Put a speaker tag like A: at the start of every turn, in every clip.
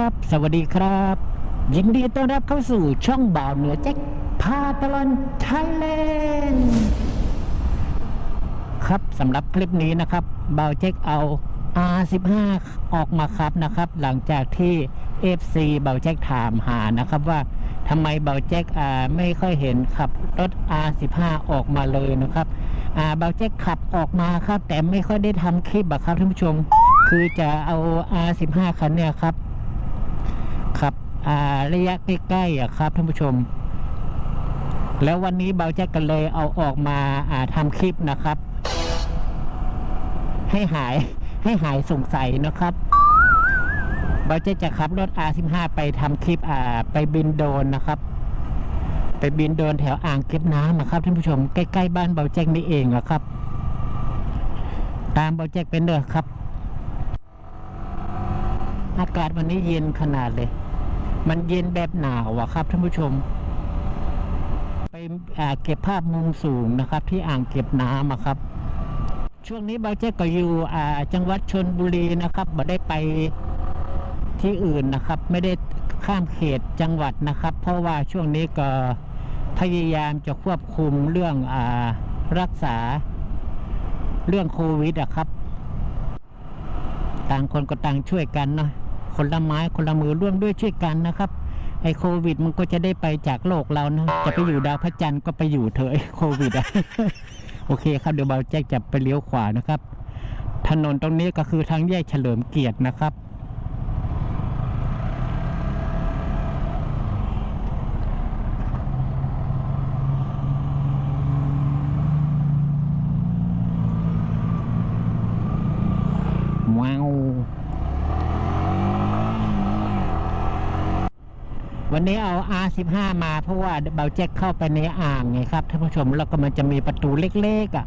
A: ครับ สวัสดีครับ ยินดีต้อนรับเข้าสู่ช่องบ่าวเหนือแจ็คพาตลอนไทยแลนด์ครับสำหรับคลิปนี้นะครับบ่าวแจ็คเอา R15 ออกมาครับนะครับ หลังจากที่ FC บ่าวแจ็คถามหานะครับว่าทำไมบ่าวแจ็คไม่ค่อยเห็นขับรถ R15 ออกมาเลยนะครับอ่าเบาแจ็คขับออกมาครับ แต่ไม่ค่อยได้ทำคลิปอะครับท่านผู้ชม คือจะเอา R15 คันเนี่ยครับ ระยะใกล้ๆอะครับท่านผู้ชม แล้ววันนี้เบาแจ็คกันเลยเอาออกมาอ่าทำคลิปนะครับ ให้หายให้หายสงสัยนะครับเบาแจ็คจะขับรถ R15 ไปทำคลิปอ่าไปบินโดนนะครับ ไปบินโดนแถวอ่างเก็บน้ำอะครับท่านผู้ชมใกล้ๆบ้านเบาแจ็คนี่เองอะครับ ตามเบาแจ็คเป็นเด้อครับ อากาศวันนี้เย็นขนาดเลย มันเย็นแบบหนาวอะครับท่านผู้ชม ไปเก็บภาพมุมสูงนะครับ ที่อ่างเก็บน้ำอะครับ ช่วงนี้บาแจ็คก็อยู่จังหวัดชนบุรีนะครับไม่ได้ไปที่อื่นนะครับ ไม่ได้ข้ามเขตจังหวัดนะครับ เพราะว่าช่วงนี้ก็พยายามจะควบคุมเรื่องอรักษาเรื่องโควิดอะครับ ต่างคนก็ต่างช่วยกันเนาะ คนละไม้คนละมือร่วมด้วยช่วยกันนะครับไอ้โควิดมันก็จะได้ไปจากโลกเรานะ จะไปอยู่ดาวพระจันทร์ก็ไปอยู่เถอะไอโควิดอะโอเคครับเดี๋ยวเบาแจ็คจะไปเลี้ยวขวานะครับ ถนนตรงนี้ก็คือทางแยกเฉลิมเกียรตินะครับ ว้าว วันนี้เอา R15 มาเพราะว่าเบาแจ็คเข้าไปในอ่างไงครับท่านผู้ชมแล้วก็มันจะมีประตูเล็กๆอะ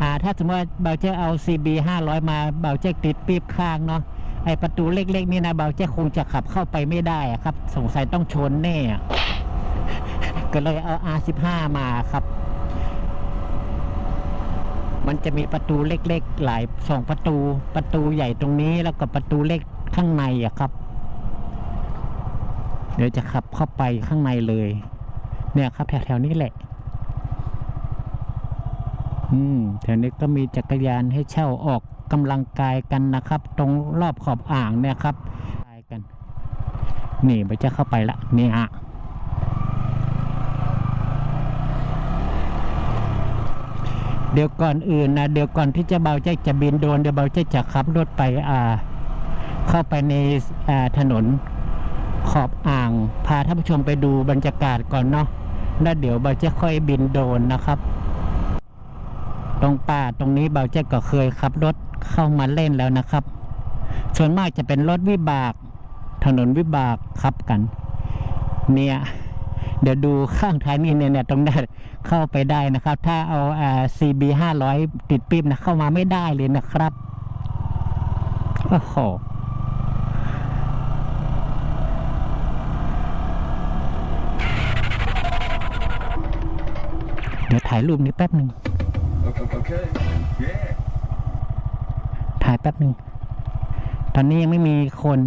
A: อ่าถ้าสมมติว่าเบาแจ็คเอา CB 500 มาเบาแจ็คติดปีบข้างเนาะไอประตูเล็กๆนี่นะเบาแจ็คคงจะขับเข้าไปไม่ได้อะครับ สงสัยต้องชนแน่อะก็เลยเอา R15 มาครับ มันจะมีประตูเล็กๆ หลายสองประตู ประตูใหญ่ตรงนี้แล้วก็ประตูเล็กข้างในอะครับ เดี๋ยวจะขับเข้าไปข้างในเลย เนี่ยครับแถวๆนี้แหละ อืมแถวนี้ก็มีจักรยานให้เช่าออกกำลังกายกันนะครับ ตรงรอบขอบอ่างเนี่ยครับกายกัน นี่ไปจะเข้าไปละนี่ฮะเดี๋ยวก่อนอื่นนะเดี๋ยวก่อนที่จะเบาแจ็คจะบินโดนเดี๋ยวเบาแจ็คจะขับรถไปอ่า เข้าไปในอ่าถนน ขอบอ่าง พาท่านผู้ชมไปดูบรรยากาศก่อนเนาะแล้วเดี๋ยวเบาแจ็คค่อยบินโดรนนะครับ ตรงป่าตรงนี้เบาแจ็คก็เคยขับรถเข้ามาเล่นแล้วนะครับ ส่วนมากจะเป็นรถวิบาก ถนนวิบากขับกัน เนี่ย เดี๋ยวดูข้างท้ายนี่เนี่ยเนี่ยตรงนั้นเข้าไปได้นะครับ ถ้าเอาอ่า CB 500 ติดปิ๊บนะเข้ามาไม่ได้เลยนะครับโอ้โห ดี๋ยวถ่ายรูปนี้แป๊บหนึ่ง
B: Okay. yeah.
A: ถ่ายแป๊บหนึ่ง ตอนนี้ยังไม่มีคน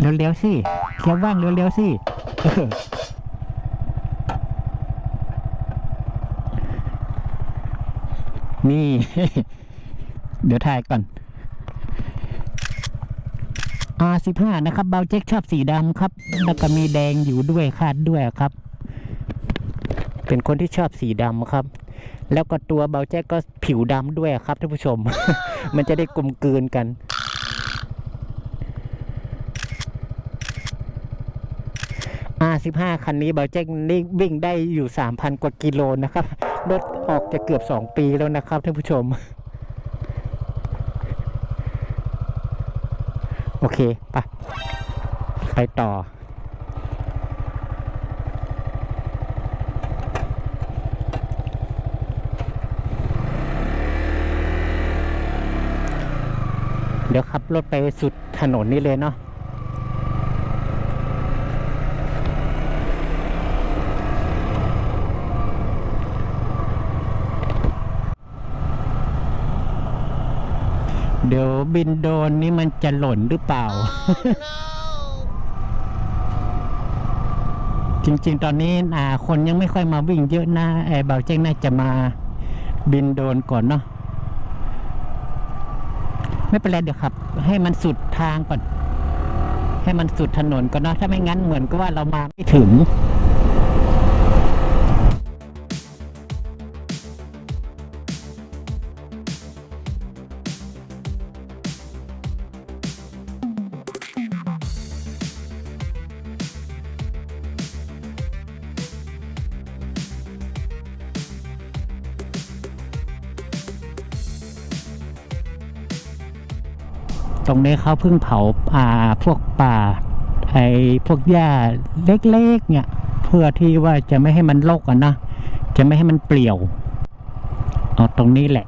A: เร็วๆสิเคียวว่างเร็วๆสิออนี่ เดี๋ยวถ่ายก่อน R15 นะครับเบาเจ็คชอบสีดำครับ แล้วก็มีแดงอยู่ด้วยคาดด้วยครับ เป็นคนที่ชอบสีดำครับ แล้วก็ตัวเบาแจ็คก็ผิวดำด้วยครับท่านผู้ชม มันจะได้กลมกลืนกัน R15 คันนี้เบาแจ็คนี่วิ่งได้อยู่3,000กว่ากิโลนะครับ รถออกจะเกือบ2ปีแล้วนะครับท่านผู้ชม โอเคไปไปต่อ เดี๋ยวขับรถไปสุดถนนนี้เลยเนาะ ดี๋ยวบินโดรนนี่มันจะหล่นหรือเปล่า จริงๆ ตอนนี้อ่าคนยังไม่ค่อยมาวิ่งเยอะนะไอ้เบาเจ้งน่าจะมาบินโดรนก่อนเนาะไม่เป็นไรเดี๋ยวครับ ให้มันสุดทางก่อน ให้มันสุดถนนก่อนเนาะถ้าไม่งั้นเหมือนกับว่าเรามาไม่ถึง ตรงนี้เขาเพิ่งเผาป่าพวกป่าไอ้พวกหญ้าเล็กๆเนี่ยเพื่อที่ว่าจะไม่ให้มันรกอะนะจะไม่ให้มันเปลี่ยวเอาตรงนี้แหละ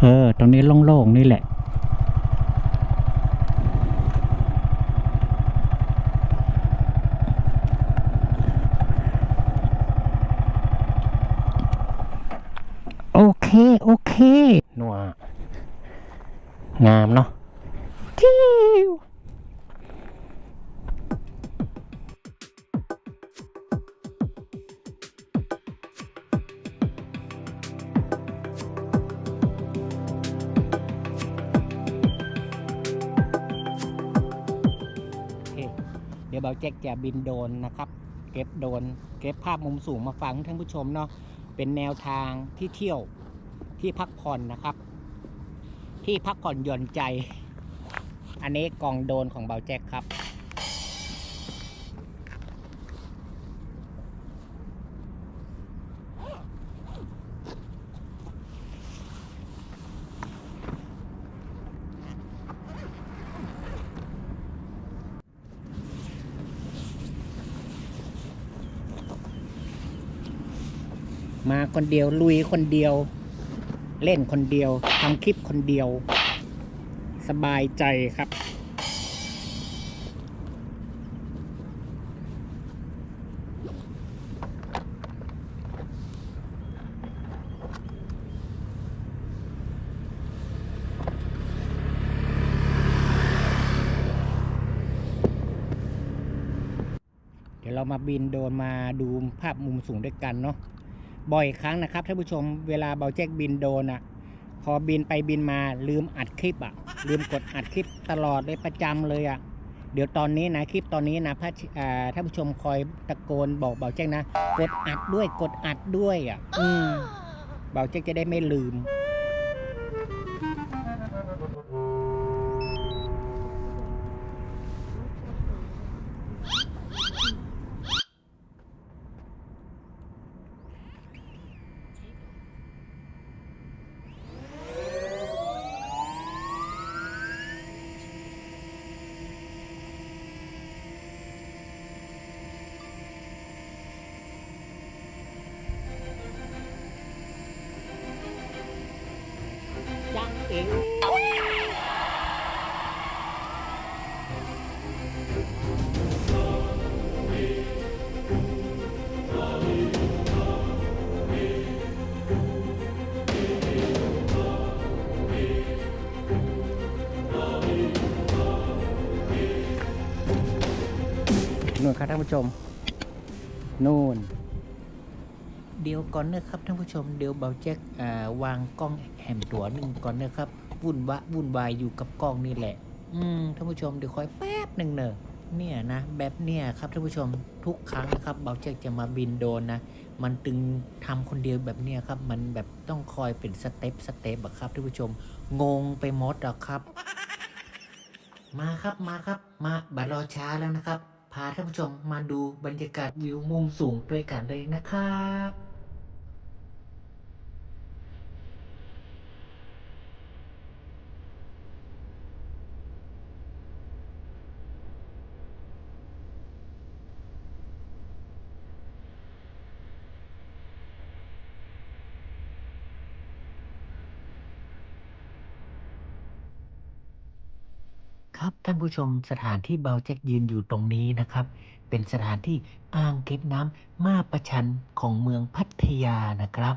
A: เออ ตรงนี้โล่งๆนี่แหละโอเค โอเค นัว งามเนาะทิวโอเคเดี๋ยวเบาแจ็คจะบินโดรนนะครับ เก็บโดรนเก็บภาพมุมสูงมาฟังท่านผู้ชมเนาะเป็นแนวทางที่เที่ยวที่พักผ่อนนะครับ ที่พักผ่อนหย่อนใจ อันนี้กองโดนของเบาแจ็คครับ มาคนเดียวลุยคนเดียว เล่นคนเดียวทำคลิปคนเดียว สบายใจครับ เดี๋ยวเรามาบินโดนมาดูภาพมุมสูงด้วยกันเนาะ บ่อยครั้งนะครับท่านผู้ชมเวลาเบาแจ็คบินโดนอะพอบินไปบินมาลืมอัดคลิปอะลืมกดอัดคลิปตลอดเลยประจำเลยอะเดี๋ยวตอนนี้นะคลิปตอนนี้นะพระอ่าท่านผู้ชมคอยตะโกนบอกเบาแจ็คนะ กดอัดด้วยกดอัดด้วยอะอืมเบาแจ็คจะได้ไม่ลืม นู่นครับท่านผู้ชม นู่น เดี๋ยวก่อนนะครับท่านผู้ชม เดี๋ยวเบาแจ็คอ่าวางกล้องแหมตัวหนึ่งก่อนนะครับ วุ่นวะวุ่นวายอยู่กับกล้องนี่แหละ อืมท่านผู้ชมเดี๋ยวคอยแป๊บหนึ่งเนอะเนี่ยนะแบบเนี่ยครับท่านผู้ชมทุกครั้งนะครับเบาแจ็คจะมาบินโดนนะมันตึงทำคนเดียวแบบเนี้ยครับ มันแบบต้องคอยเป็นสเต็ปสเต็ปอะครับท่านผู้ชม งงไปหมดอะครับ มาครับมาครับ มาบัดรอช้าแล้วนะครับ พาท่านผู้ชมมาดูบรรยากาศวิวมุมสูงด้วยกันเลยนะครับ ผู้ชมสถานที่เบาแจ็คยืนอยู่ตรงนี้นะครับ เป็นสถานที่อ่างเก็บน้ำมาประชันของเมืองพัทยานะครับ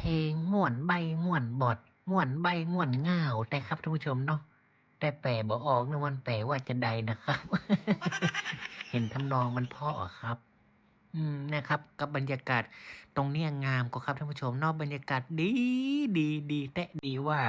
A: เพลงม่วนใบม่วนบอดม่วนใบม่วนง่าวแต่ครับท่านผู้ชมเนาะแต่แปลบอกออกนะมันแปลว่าจะใดนะครับ เห็นทำนองมันพ่อครับ อืมนะครับ กับบรรยากาศตรงเนี้ยงามก็ครับท่านผู้ชมนอกบรรยากาศดีดีดี แต่ดีว่า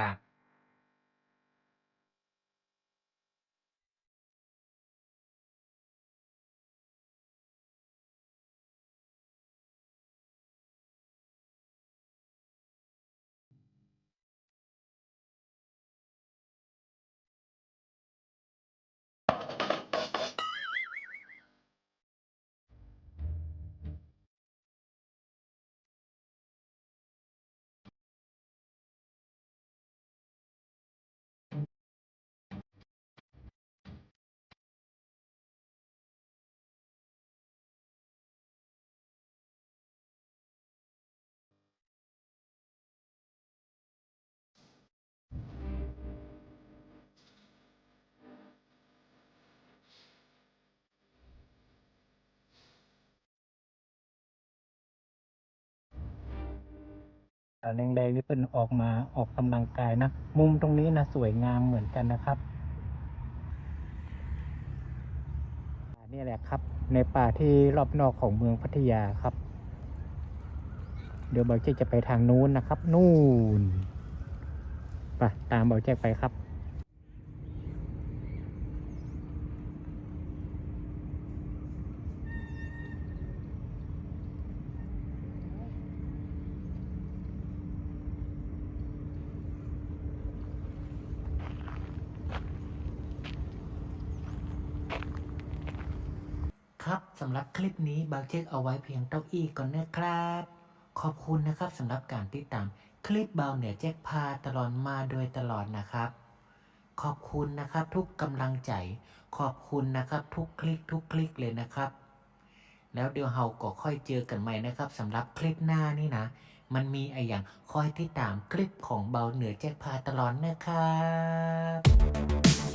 A: แดงๆนี่เป็นออกมาออกกำลังกายนะ มุมตรงนี้นะสวยงามเหมือนกันนะครับนี่แหละครับ ในป่าที่รอบนอกของเมืองพัทยาครับ เดี๋ยวบอลเจ๊จะไปทางนู้นนะครับ นู่นไปตามบอลเจ๊ไปครับสำหรับค ลิปนี้บางเช็คเอาไว้เพียงเต้าอี้ก่อนนะครับ ขอบคุณนะครับสำหรับการติดตาม คลิปเบาเหนือแจ็คพาตลอดมาโดยตลอดนะครับ ขอบคุณนะครับทุกกำลังใจ ขอบคุณนะครับทุกคลิกทุกคลิกเลยนะครับ แล้วเดี๋ยวเราก็ค่อยเจอกันใหม่นะครับสำหรับคลิปหน้านี่นะ มันมีไรอย่างคอยติดตามคลิปของเบาเหนือแจ็คพาตลอดนะครับ